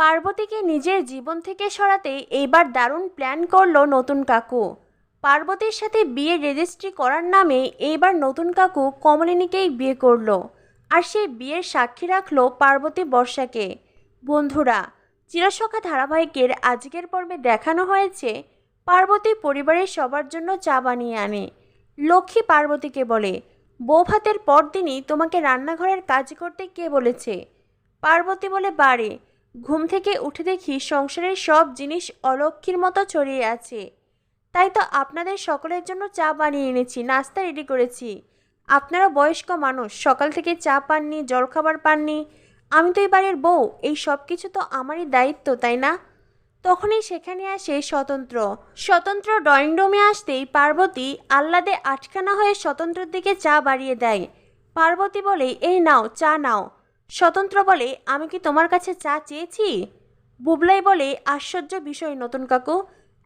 পার্বতীকে নিজের জীবন থেকে সরাতে এইবার দারুণ প্ল্যান করল নতুন কাকু। পার্বতীর সাথে বিয়ে রেজিস্ট্রি করার নামে এইবার নতুন কাকু কমলিনীকেই বিয়ে করল আর সেই বিয়ের সাক্ষী রাখল পার্বতী বর্ষাকে। বন্ধুরা, চিরসখা ধারাবাহিকের আজকের পর্বে দেখানো হয়েছে পার্বতী পরিবারের সবার জন্য চা বানিয়ে আনে। লক্ষ্মী পার্বতীকে বলে বউ ভাতের পরদিনই তোমাকে রান্নাঘরের কাজ করতে কে বলেছে? পার্বতী বলে বাড়ে ঘুম থেকে উঠে দেখি সংসারের সব জিনিস অলক্ষীর মতো ছড়িয়ে আছে। তাই তো আপনাদের সকলের জন্য চা বানিয়ে এনেছি, নাস্তা রেডি করেছি। আপনারা বয়স্ক মানুষ, সকাল থেকে চা পাননি, জলখাবার পাননি, আমি তো এই বাড়ির বউ, এই সব কিছু তো আমারই দায়িত্ব, তাই না? তখনই সেখানে আসে স্বতন্ত্র। স্বতন্ত্র ড্রয়িং রুমে আসতেই পার্বতী আহ্লাদে আটখানা হয়ে স্বতন্ত্রের দিকে চা বাড়িয়ে দেয়। পার্বতী বলে, এই নাও, চা নাও। স্বতন্ত্র বলে, আমি কি তোমার কাছে চা চেয়েছি? বুবলাই বলে, আশ্চর্য বিষয় নতুন কাকু।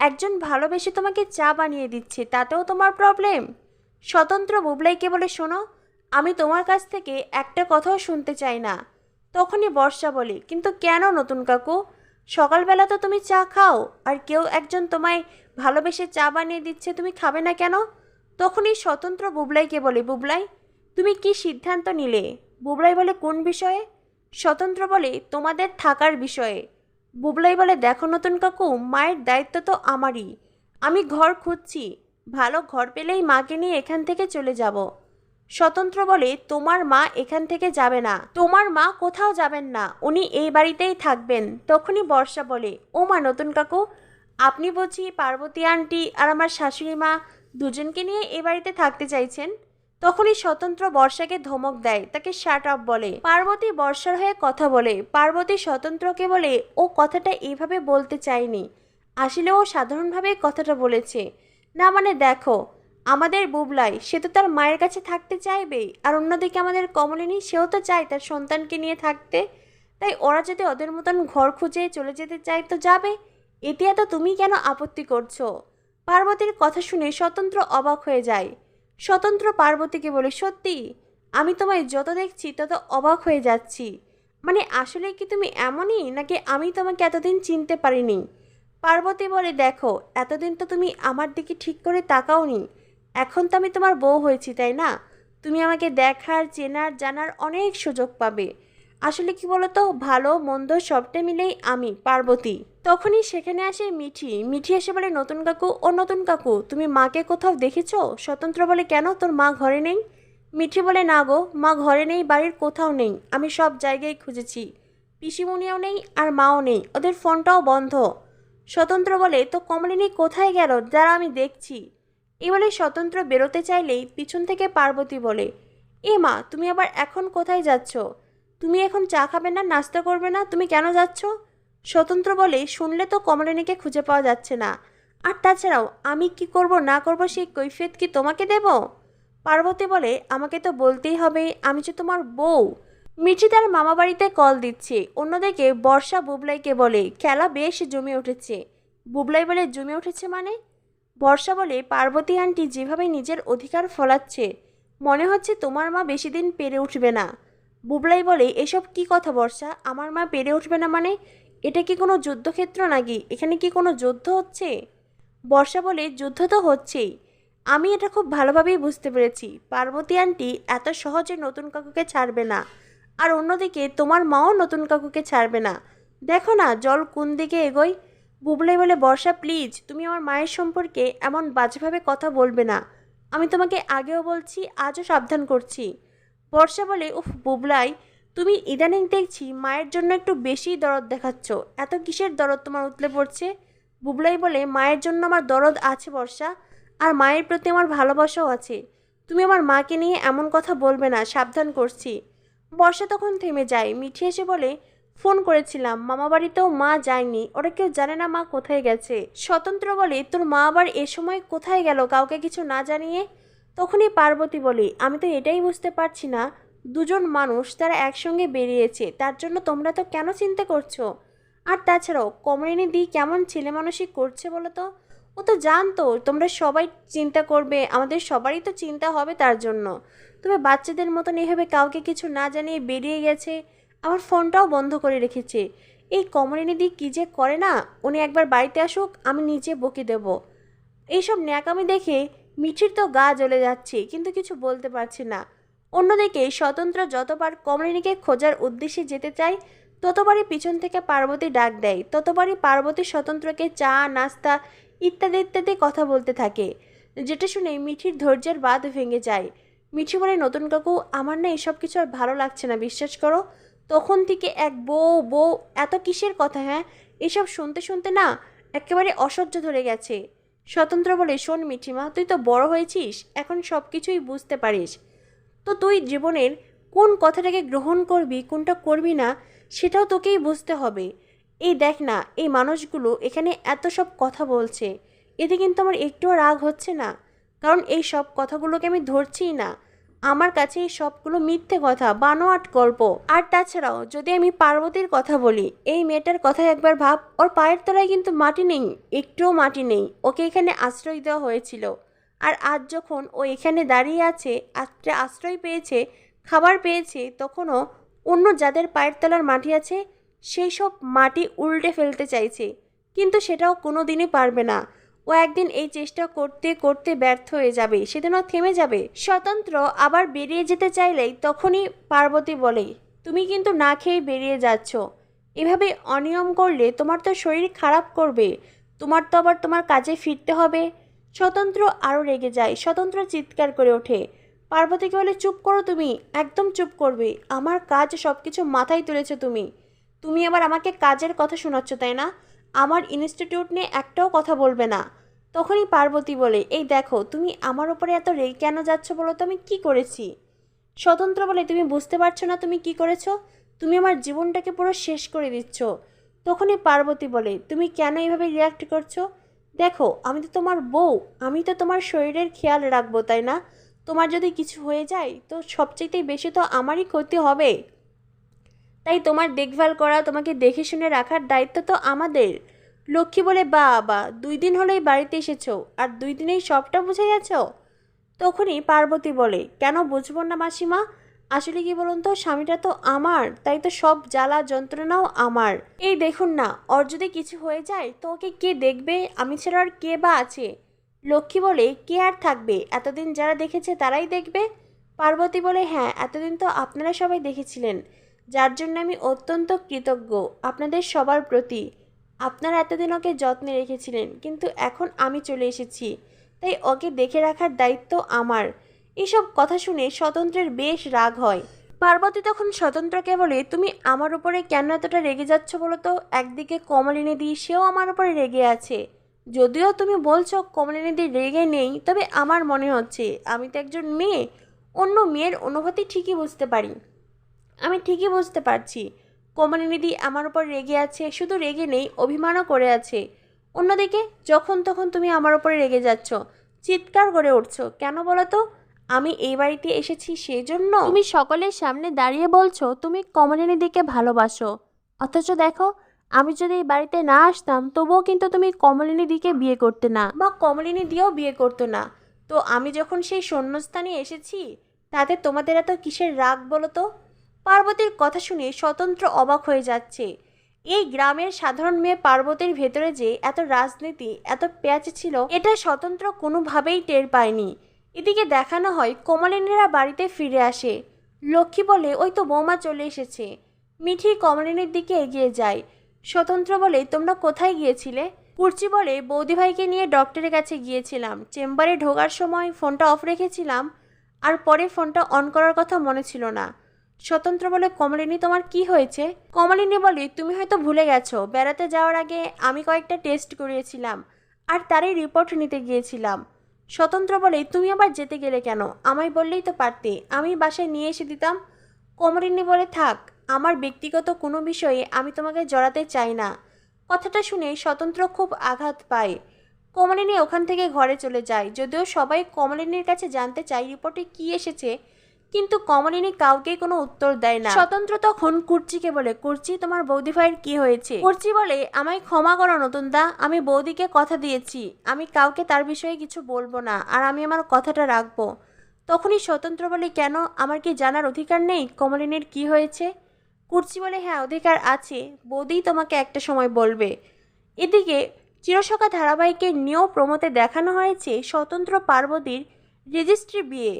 একজন ভালোবেসে তোমাকে চা বানিয়ে দিচ্ছে, তাতেও তোমার প্রবলেম। স্বতন্ত্র বুবলাইকে বলে, শোনো, আমি তোমার কাছ থেকে একটা কথাও শুনতে চাই না। তখনই বর্ষা বলে, কিন্তু কেন নতুন কাকু? সকালবেলা তো তুমি চা খাও, আর কেউ একজন তোমায় ভালোবেসে চা বানিয়ে দিচ্ছে, তুমি খাবে না কেন? তখনই স্বতন্ত্র বুবলাইকে বলে, বুবলাই, তুমি কি সিদ্ধান্ত নিলে? বুবলাই বলে, কোন বিষয়ে? স্বতন্ত্র বলে, তোমাদের থাকার বিষয়ে। বুবলাই বলে, দেখো নতুন কাকু, মায়ের দায়িত্ব তো আমারই। আমি ঘর খুঁজছি। ভালো ঘর পেলেই মাকে নিয়ে এখান থেকে চলে যাব। স্বতন্ত্র বলে, তোমার মা এখান থেকে যাবে না। তোমার মা কোথাও যাবেন না। উনি এই বাড়িতেই থাকবেন। তখনই বর্ষা বলে, ও মা নতুন কাকু, আপনি বুঝি পার্বতী আন্টি আর আমার শাশুড়ি মা দুজনকে নিয়ে এই বাড়িতে থাকতে চাইছেন? তখনই স্বতন্ত্র বর্ষাকে ধমক দেয়, তাকে শার্ট আপ বলে। পার্বতী বর্ষার হয়ে কথা বলে। পার্বতী স্বতন্ত্রকে বলে, ও কথাটা এইভাবে বলতে চায়নি। আসলে ও সাধারণভাবেই কথাটা বলেছে। না মানে দেখো, আমাদের বুবলাই, সে তো তার মায়ের কাছে থাকতে চাইবেই আর অন্যদিকে আমাদের কমলিনী, সেও তো চায় তার সন্তানকে নিয়ে থাকতে। তাই ওরা যদি ওদের মতন ঘর খুঁজে চলে যেতে চায় তো যাবে। এতে এত তুমি কেন আপত্তি করছ? পার্বতীর কথা শুনে স্বতন্ত্র অবাক হয়ে যায়। স্বতন্ত্র পার্বতীকে বলে, সত্যি, আমি তোমায় যত দেখছি তত অবাক হয়ে যাচ্ছি। মানে আসলে কি তুমি এমনই, নাকি আমি তোমাকে এতদিন চিনতে পারিনি পার্বতী বলে, দেখো, এতদিন তো তুমি আমার দিকে ঠিক করে তাকাওনি। এখন তো আমি তোমার বউ হয়েছি, তাই না? তুমি আমাকে দেখার, চেনার, জানার অনেক সুযোগ পাবে। আসলে কি বলতো, ভালো, মন্দ সবটা মিলেই আমি, পার্বতী। তখনই সেখানে আসে মিঠি। মিঠি এসে বলে, নতুন কাকু, ও নতুন কাকু, তুমি মাকে কোথাও দেখেছ? স্বতন্ত্র বলে কেন তোর মা ঘরে নেই? মিঠি বলে, না গো, মা ঘরে নেই, বাড়ির কোথাও নেই। আমি সব জায়গায় খুঁজেছি। পিসিমুনিও নেই আর মাও নেই, ওদের ফোনটাও বন্ধ। স্বতন্ত্র বলে, তো কমলিনী কোথায় গেল? যারা আমি দেখছি। এই বলে স্বতন্ত্র বেরোতে চাইলেই পিছন থেকে পার্বতী বলে, এ মা, তুমি আবার এখন কোথায় যাচ্ছ? তুমি এখন চা খাবে না, নাস্তা করবে না, তুমি কেন যাচ্ছ? স্বতন্ত্র বলে শুনলে তো কমলিনীকে খুঁজে পাওয়া যাচ্ছে না। আর তাছাড়াও, আমি কি করব, না করব সেই কৈফিয়ত কি তোমাকে দেব? পার্বতী বলে, আমাকে তো বলতেই হবে, আমি যে তোমার বউ। মিঠি তার মামা বাড়িতে কল দিচ্ছে। অন্যদিকে বর্ষা বুবলাইকে বলে, খেলা বেশ জমে উঠেছে। বুবলাই বলে, জমে উঠেছে মানে? বর্ষা বলে, পার্বতী আন্টি যেভাবে নিজের অধিকার ফলাচ্ছে, মনে হচ্ছে তোমার মা বেশি দিন পেরে উঠবে না। বুবলাই বলে, এসব কি কথা বর্ষা? আমার মা পেরে উঠবে না মানে? এটা কি কোনো যুদ্ধক্ষেত্র নাকি? এখানে কি কোনো যুদ্ধ হচ্ছে? বর্ষা বলে, যুদ্ধ তো হচ্ছেই। আমি এটা খুব ভালোভাবেই বুঝতে পেরেছি। পার্বতী আন্টি এত সহজে নতুন কাকুকে ছাড়বে না। আর অন্যদিকে, তোমার মাও নতুন কাকুকে ছাড়বে না। দেখো না, জল কোন দিকে এগোয়? বুবলাই বলে, বর্ষা, প্লিজ, তুমি আমার মায়ের সম্পর্কে এমন বাজেভাবে কথা বলবে না। আমি তোমাকে আগেও বলছি, আজও সাবধান করছি। বর্ষা বলে, উফ, বুবলাই, তুমি ইদানিং দেখছি মায়ের জন্য একটু বেশি দরদ দেখাচ্ছ। এত কিসের দরদ তোমার উতলে পড়ছে? বুবলাই বলে, মায়ের জন্য আমার দরদ আছে বর্ষা, আর মায়ের প্রতি আমার ভালোবাসাও আছে। তুমি আমার মাকে নিয়ে এমন কথা বলবে না, সাবধান করছি। বর্ষা তখন থেমে যায়। মিঠি এসে বলে, ফোন করেছিলাম, মামা বাড়িতেও মা যায়নি, ওরা কেউ জানে না মা কোথায় গেছে। স্বতন্ত্র বলে, তোর মা আবার এ সময় কোথায় গেল, কাউকে কিছু না জানিয়ে? তখনই পার্বতী বলি, আমি তো এটাই বুঝতে পারছি না। দুজন মানুষ তারা একসঙ্গে বেরিয়েছে, তার জন্য তোমরা তো কেন চিন্তা করছ? আর তাছাড়াও কমরিনী দি কেমন ছেলে মানুষই করছে বলো তো? ও তো জানতো, তোমরা সবাই চিন্তা করবে, আমাদের সবারই তো চিন্তা হবে তার জন্য। তবে বাচ্চাদের মতন এভাবে কাউকে কিছু না জানিয়ে বেরিয়ে গেছে আমার ফোনটাও বন্ধ করে রেখেছে। এই কমরিনী দি কী যে করে না, উনি একবার বাড়িতে আসুক, আমি নিজে বকে দেব। এইসব ন্যাকামি দেখে মিঠির তো গা জ্বলে যাচ্ছে, কিন্তু কিছু বলতে পারছি না। অন্যদিকে স্বতন্ত্র যতবার কমলিনীকে খোঁজার উদ্দেশ্যে যেতে চায়, ততবারই পিছন থেকে পার্বতী ডাক দেয়, ততবারই পার্বতী স্বতন্ত্রকে চা, নাস্তা ইত্যাদি ইত্যাদি কথা বলতে থাকে। যেটা শুনে মিঠির ধৈর্যের বাঁধ ভেঙে যায়। মিঠি বলে, নতুন কাকু, আমার না এসব কিছু আর ভালো লাগছে না, বিশ্বাস করো। তখন থেকে এক বউ বউ, এত কিসের কথা হ্যাঁ? এসব শুনতে শুনতে না একেবারে অসহ্য ধরে গেছে। স্বতন্ত্র বলে, শোন মিঠিমা, তুই তো বড় হয়েছিস, এখন সব কিছুই বুঝতে পারিস। তো তুই জীবনের কোন কথাটাকে গ্রহণ করবি, কোনটা করবি না, সেটাও তোকেই বুঝতে হবে। এই দেখ না, এই মানুষগুলো এখানে এত সব কথা বলছে। এতে কিন্তু আমার একটুও রাগ হচ্ছে না। কারণ এই সব কথাগুলোকে আমি ধরছিই না। আমার কাছে এই সবগুলো মিথ্যে কথা, বানোয়াট গল্প। আর তাছাড়াও, যদি আমি পার্বতীর কথা বলি, এই মেয়েটার কথা একবার ভাব, ওর পায়ের তলায় কিন্তু মাটি নেই, একটুও মাটি নেই, ওকে এখানে আশ্রয় দেওয়া হয়েছিল। আর আজ যখন ও এখানে দাঁড়িয়ে আছে আজকে আশ্রয় পেয়েছে, খাবার পেয়েছে, তখনও অন্য যাদের পায়ের তলার মাটি আছে, সেই সব মাটি উল্টে ফেলতে চাইছে। কিন্তু সেটাও কোনো দিনই পারবে না। ও একদিন এই চেষ্টা করতে করতে ব্যর্থ হয়ে যাবে সেদিন ও থেমে যাবে। স্বতন্ত্র আবার বেরিয়ে যেতে চাইলেই তখনই পার্বতী বলে, তুমি কিন্তু না খেয়ে বেরিয়ে যাচ্ছ। এভাবে অনিয়ম করলে তোমার তো শরীর খারাপ করবে। তোমার তো আবার তোমার কাজে ফিরতে হবে। স্বতন্ত্র আরও রেগে যায়, স্বতন্ত্র চিৎকার করে ওঠে। পার্বতীকে বলে, চুপ করো তুমি, একদম চুপ করবে। আমার কাজ সব কিছু মাথায় তুলেছো তুমি। তুমি আবার আমাকে কাজের কথা শোনাচ্ছ, তাই না? আমার ইনস্টিটিউট নিয়ে একটাও কথা বলবে না। তখনই পার্বতী বলে, এই দেখো, তুমি আমার উপরে এত রেগে কেন যাচ্ছ বলো তো আমি কি করেছি? স্বতন্ত্র বলে, তুমি বুঝতে পারছ না তুমি কি করেছ? তুমি আমার জীবনটাকে পুরো শেষ করে দিচ্ছ। তখনই পার্বতী বলে, তুমি কেন এইভাবে রিয়াক্ট করছ? দেখো, আমি তো তোমার বউ, আমি তো তোমার শরীরের খেয়াল রাখব, তাই না? তোমার যদি কিছু হয়ে যায়, তো সবচেয়ে বেশি তো আমারই ক্ষতি হবে। তাই তোমার দেখভাল করা, তোমাকে দেখে শুনে রাখার দায়িত্ব তো আমাদের। লক্ষ্মী বলে বা বা দুই দিন হলেই বাড়িতে এসেছ, আর দুই দিনেই সবটা বুঝে গেছো? তখনই পার্বতী বলে, কেন বুঝব না মাসিমা? আসলে কি বলুন তো, স্বামীটা তো আমার, তাই তো সব জ্বালা যন্ত্রণাও আমার। এই দেখুন না, ওর যদি কিছু হয়ে যায়, তো ওকে কে দেখবে? আমি ছাড়া আর কে বা আছে? লক্ষ্মী বলে, কে আর থাকবে? এতদিন যারা দেখেছে তারাই দেখবে? পার্বতী বলে হ্যাঁ এতদিন তো আপনারা সবাই দেখেছিলেন। যার জন্য আমি অত্যন্ত কৃতজ্ঞ আপনাদের সবার প্রতি। আপনারা এতদিন ওকে যত্নে রেখেছিলেন, কিন্তু এখন আমি চলে এসেছি। তাই ওকে দেখে রাখার দায়িত্ব আমার। এসব কথা শুনে স্বতন্ত্রের বেশ রাগ হয়। পার্বতী তখন স্বতন্ত্রকে বলে, তুমি আমার উপরে কেন এতটা রেগে যাচ্ছ বলো তো? একদিকে কমলিনী দি, সেও আমার উপরে রেগে আছে। যদিও তুমি বলছো কমলিনী দি রেগে নেই, তবে আমার মনে হচ্ছে, আমি তো একজন মেয়ে। অন্য মেয়ের অনুভূতি ঠিকই বুঝতে পারি। আমি ঠিকই বুঝতে পারছি। কমলিনীদি আমার উপর রেগে আছে শুধু রেগে নেই অভিমানও করে আছে। অন্যদিকে যখন তখন তুমি আমার উপরে রেগে যাচ্ছ চিৎকার করে উঠছো কেন বলো তো? আমি এই বাড়িতে এসেছি সেই জন্য তুমি সকলের সামনে দাঁড়িয়ে বলছো তুমি কমলিনীদিকে ভালোবাসো। অথচ দেখো আমি যদি এই বাড়িতে না আসতাম তবুও কিন্তু তুমি কমলিনীদিকে বিয়ে করতে না। বা কমলিনী দিয়েও বিয়ে করতো না। তো আমি যখন সেই শূন্যস্থানে এসেছি তাতে তোমাদের এত কিসের রাগ বলো তো? পার্বতীর কথা শুনে স্বতন্ত্র অবাক হয়ে যাচ্ছে। এই গ্রামের সাধারণ মেয়ে পার্বতীর ভেতরে যে এত রাজনীতি, এত প্যাচ ছিল, এটা স্বতন্ত্র কোনোভাবেই টের পায়নি। এদিকে দেখানো হয়, কমলিনীরা বাড়িতে ফিরে আসে। লক্ষ্মী বলে, ওই তো বৌমা চলে এসেছে। মিঠি কমলিনীর দিকে এগিয়ে যায়। স্বতন্ত্র বলে, তোমরা কোথায় গিয়েছিলে? কুর্চি বলে, বৌদিভাইকে নিয়ে ডক্টরের কাছে গিয়েছিলাম। চেম্বারে ঢোকার সময় ফোনটা অফ রেখেছিলাম, আর পরে ফোনটা অন করার কথা মনে ছিল না। স্বতন্ত্র বলে কমলিনী, তোমার কি হয়েছে? কমলিনী বলে, তুমি হয়তো ভুলে গেছো, বেড়াতে যাওয়ার আগে আমি কয়েকটা টেস্ট করিয়েছিলাম, আর তারই রিপোর্ট নিতে গিয়েছিলাম। স্বতন্ত্র বলে, তুমি আবার যেতে গেলে কেন? আমায় বললেই তো পারতে, আমি বাসায় নিয়ে এসে দিতাম। কমলিনী বলে, থাক, আমার ব্যক্তিগত কোনো বিষয়ে আমি তোমাকে জড়াতে চাই না। কথাটা শুনে স্বতন্ত্র খুব আঘাত পায়। কমলিনী ওখান থেকে ঘরে চলে যায়, যদিও সবাই কমলিনীর কাছে জানতে চায় রিপোর্টে কি এসেছে। কিন্তু কমলিনী কাউকেই কোনো উত্তর দেয় না। স্বতন্ত্র তখন কুর্চিকে বলে কুর্চি তোমার বৌদি ভাইয়ের কি হয়েছে? কুর্চি বলে আমায় ক্ষমা করো নতুন দা আমি বৌদিকে কথা দিয়েছি। আমি কাউকে তার বিষয়ে কিছু বলব না আর আমি আমার কথাটা রাখব। তখনই স্বতন্ত্র বলে কেন? আমার কি জানার অধিকার নেই? কমলিনীর কি হয়েছে? কুর্চি বলে হ্যাঁ অধিকার আছে। বৌদি তোমাকে একটা সময় বলবে। এদিকে চিরসখা ধারাবাহিকের নিয়েও প্রমোতে দেখানো হয়েছে স্বতন্ত্র পার্বতীর রেজিস্ট্রি বিয়ে।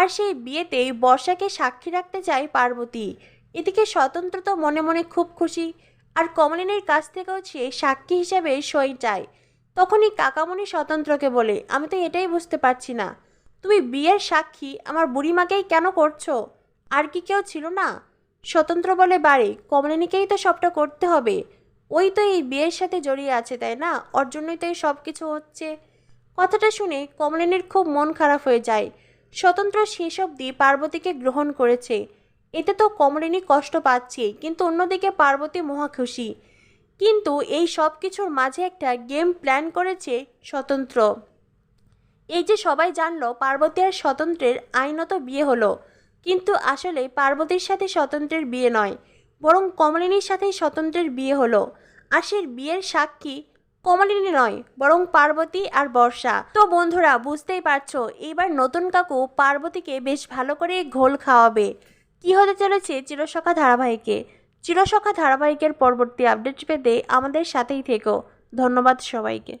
আর সেই বিয়েতেই বর্ষাকে সাক্ষী রাখতে চায় পার্বতী। এদিকে স্বতন্ত্র তো মনে মনে খুব খুশি, আর কমলিনীর কাছ থেকেও সে সাক্ষী হিসেবে সই চায়। তখনই কাকামণি স্বতন্ত্রকে বলে, আমি তো এটাই বুঝতে পারছি না। তুমি বিয়ের সাক্ষী আমার বুড়িমাকেই কেন করছ? আর কি কেউ ছিল না? স্বতন্ত্র বলে বাড়ি কমলিনীকেই তো সবটা করতে হবে। ওই তো এই বিয়ের সাথে জড়িয়ে আছে, তাই না? ওর জন্যই তো এই সব কিছু হচ্ছে। কথাটা শুনে কমলিনীর খুব মন খারাপ হয়ে যায়। স্বতন্ত্র শেষ অবধি পার্বতীকে গ্রহণ করেছে। এতে তো কমলিনী কষ্ট পাচ্ছে, কিন্তু অন্যদিকে পার্বতী মহা খুশি। কিন্তু এই সব কিছুর মাঝে একটা গেম প্ল্যান করেছে স্বতন্ত্র। এই যে সবাই জানলো পার্বতী আর স্বতন্ত্রের আইনত বিয়ে হলো, কিন্তু আসলে পার্বতীর সাথে স্বতন্ত্রের বিয়ে নয়, বরং কমলিনীর সাথেই স্বতন্ত্রের বিয়ে হলো। আর বিয়ের সাক্ষী কমলিনী নয়, বরং পার্বতী আর বর্ষা। তো বন্ধুরা, বুঝতেই পারছ, এবার নতুন কাকু পার্বতীকে বেশ ভালো করে ঘোল খাওয়াবে। কি হতে চলেছে চিরসখা ধারাবাহিকে? চিরসখা ধারাবাহিকের পরবর্তী আপডেট পেতে আমাদের সাথেই থেকো। ধন্যবাদ সবাইকে।